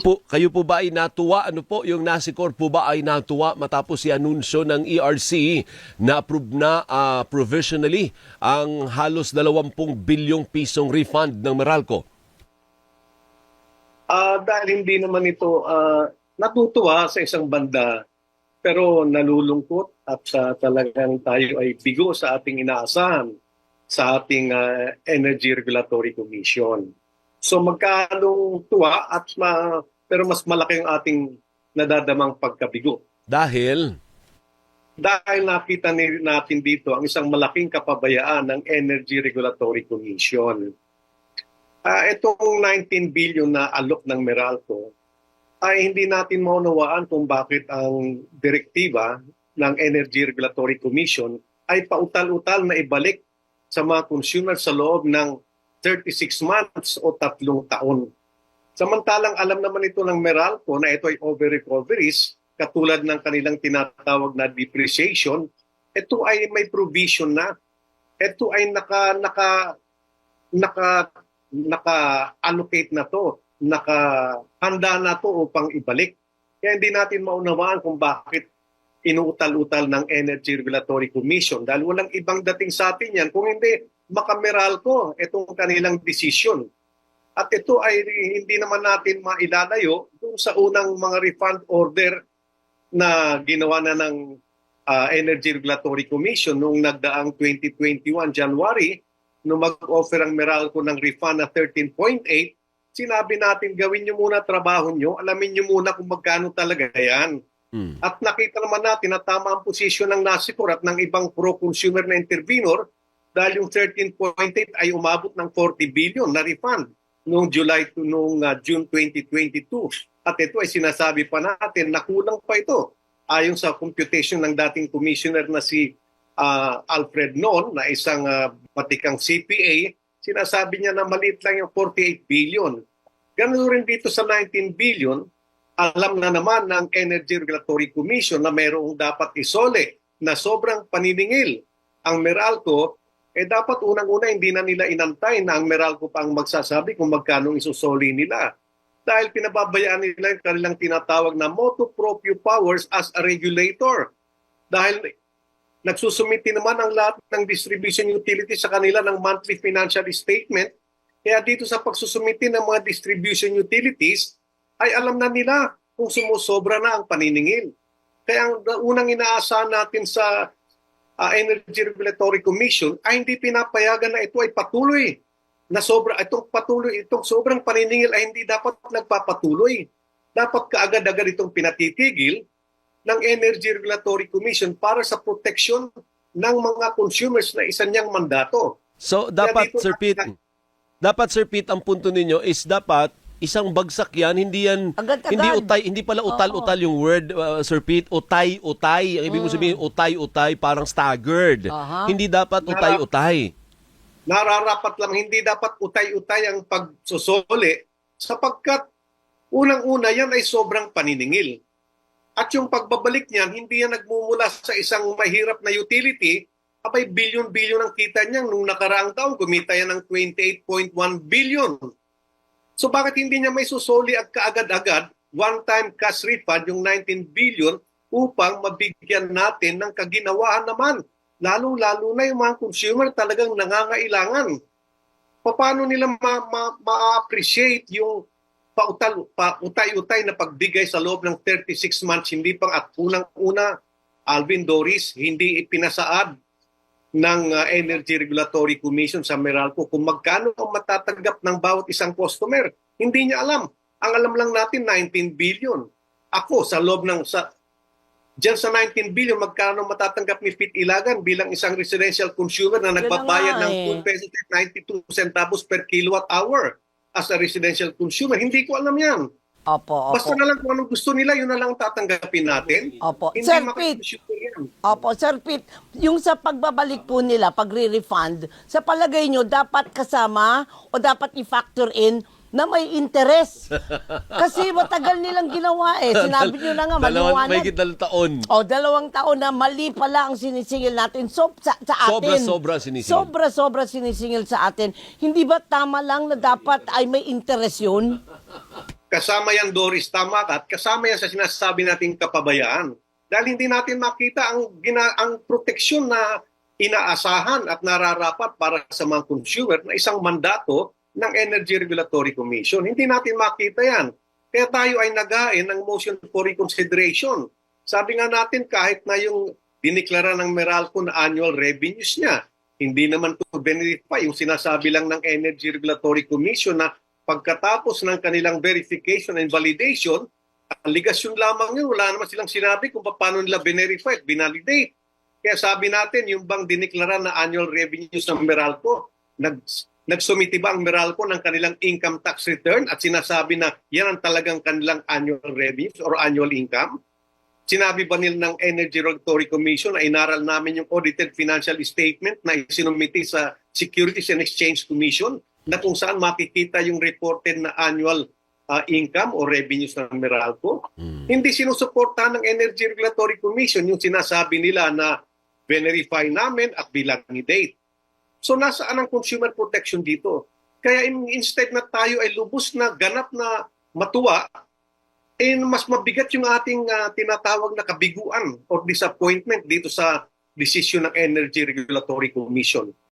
po, kayo po ba ay natuwa? Ano po yung Nasicor po ba ay natuwa matapos si anunsyo ng ERC na approve na ah, provisionally ang halos 20 bilyong pisong refund ng Meralco? Ah, dahil hindi naman ito ah, natutuwa sa isang banda pero nalulungkot at sa talagang tayo ay bigo sa ating inaasahan sa ating ah, Energy Regulatory Commission. So magkalong tuwa at ma- pero mas malaki ang ating nadadamang pagkabigo. Dahil Dahil nakita natin dito ang isang malaking kapabayaan ng Energy Regulatory Commission. Ah, itong 19 billion na alok ng Meralco ay hindi natin maunawaan kung bakit ang direktiba ng Energy Regulatory Commission ay pautal-utal na ibalik sa mga consumer sa loob ng 36 months o tatlong taon. Samantalang alam naman ito ng Meralco na ito ay over-recoveries katulad ng kanilang tinatawag na depreciation, ito ay may provision na. Ito ay naka naka naka naka-allocate na to, naka-handa na to upang ibalik. Kaya hindi natin maunawaan kung bakit inuutal-utal ng Energy Regulatory Commission dahil walang ibang dating sa atin yan kung hindi makameral ko itong kanilang decision. At ito ay hindi naman natin mailalayo dun sa unang mga refund order na ginawa na ng ah, Energy Regulatory Commission noong nagdaang 2021 January nung mag-offer ang Meralco ng refund na 13.8 sinabi natin gawin nyo muna trabaho nyo, alamin nyo muna kung magkano talaga yan. Hmm, At nakita naman natin na tama ang posisyon ng Nasicor at ng ibang pro-consumer na intervenor dahil yung 13.8 ay umabot ng 40 billion na refund noong July to noong uh, June 2022. At ito ay sinasabi pa natin na kulang pa ito. Ayon sa computation ng dating commissioner na si uh, Alfred Non na isang uh, batikang CPA, sinasabi niya na maliit lang yung 48 billion. Ganun rin dito sa 19 billion, alam na naman ng Energy Regulatory Commission na mayroong dapat isole na sobrang paniningil ang Meralco, eh dapat unang-una hindi na nila inantay na ang Meralco pa ang magsasabi kung magkano isusoli nila. Dahil pinababayaan nila yung kanilang tinatawag na motu proprio powers as a regulator. Dahil nagsusumiti naman ang lahat ng distribution utility sa kanila ng monthly financial statement. Kaya dito sa pagsusumiti ng mga distribution utilities, ay alam na nila kung sumusobra na ang paniningil. Kaya ang unang inaasahan natin sa ah, Energy Regulatory Commission ay hindi pinapayagan na ito ay patuloy na sobra itong patuloy itong sobrang paniningil ay hindi dapat nagpapatuloy. Dapat kaagad-agad itong pinatitigil ng Energy Regulatory Commission para sa proteksyon ng mga consumers na isa niyang mandato. So dapat Sir Pete, dapat Sir Pete ang punto ninyo is dapat isang bagsak yan, hindi yan Agad-agad. hindi utay, hindi pala utal-utal yung word uh, Sir Pete, utay-utay. Ang ibig mo sabihin utay-utay parang staggered. Aha. Hindi dapat utay-utay. nararapat lang hindi dapat utay-utay ang pagsusoli sapagkat unang-una yan ay sobrang paniningil. At yung pagbabalik niyan, hindi yan nagmumula sa isang mahirap na utility, abay bilyon-bilyon ang kita niyan nung nakaraang taon, kumita yan ng 28.1 billion. So bakit hindi niya may susoli at kaagad-agad, one-time cash refund yung 19 billion upang mabigyan natin ng kaginawahan naman? Lalong-lalo na yung mga consumer talagang nangangailangan. Paano nila ma- ma- ma-appreciate yung pautal, pautay-utay na pagbigay sa loob ng 36 months, hindi pang at unang-una, Alvin Doris, hindi ipinasaad ng uh, Energy Regulatory Commission sa Meralco kung magkano ang matatanggap ng bawat isang customer. Hindi niya alam. Ang alam lang natin, 19 billion. Ako, sa loob ng sa, Diyan sa 19 billion, magkano matatanggap ni Pete Ilagan bilang isang residential consumer na nagbabayad nga ng eh. 2 pesos at 92 centavos per kilowatt hour as a residential consumer. Hindi ko alam yan. Opo, Basta opo. na lang kung anong gusto nila, yun na lang tatanggapin natin. Opo. Hindi Sir Pete, yan. Opo, Sir Pete, yung sa pagbabalik po nila, pagre-refund, sa palagay nyo, dapat kasama o dapat i-factor in na may interest. Kasi matagal nilang ginawa eh. Sinabi nyo na nga, Dalawang, maliwanag. may dalawang taon. O, dalawang taon na mali pala ang sinisingil natin so, sa, sa atin. Sobra-sobra sinisingil. Sobra-sobra sinisingil sa atin. Hindi ba tama lang na dapat ay may interest yun? kasama yan Doris, tama ka, at kasama yan sa sinasabi nating kapabayaan. Dahil hindi natin makita ang, gina, ang proteksyon na inaasahan at nararapat para sa mga consumer na isang mandato ng Energy Regulatory Commission. Hindi natin makita yan. Kaya tayo ay nagain ng motion for reconsideration. Sabi nga natin kahit na yung diniklara ng Meralco na annual revenues niya, hindi naman to verify yung sinasabi lang ng Energy Regulatory Commission na pagkatapos ng kanilang verification and validation, ang ligasyon lamang yun, wala naman silang sinabi kung paano nila at binalidate. Kaya sabi natin, yung bang diniklara na annual revenues ng Meralco, nag, nagsumiti ba ang Meralco ng kanilang income tax return at sinasabi na yan ang talagang kanilang annual revenues or annual income? Sinabi ba nila ng Energy Regulatory Commission na inaral namin yung audited financial statement na isinumiti sa Securities and Exchange Commission na kung saan makikita yung reported na annual uh, income o revenues ng Meralco? Hindi sinusuportahan ng Energy Regulatory Commission yung sinasabi nila na verify namin at bilang ni date. So nasaan ang consumer protection dito? Kaya in- instead na tayo ay lubos na ganap na matuwa, eh mas mabigat yung ating ah, tinatawag na kabiguan or disappointment dito sa desisyon ng Energy Regulatory Commission.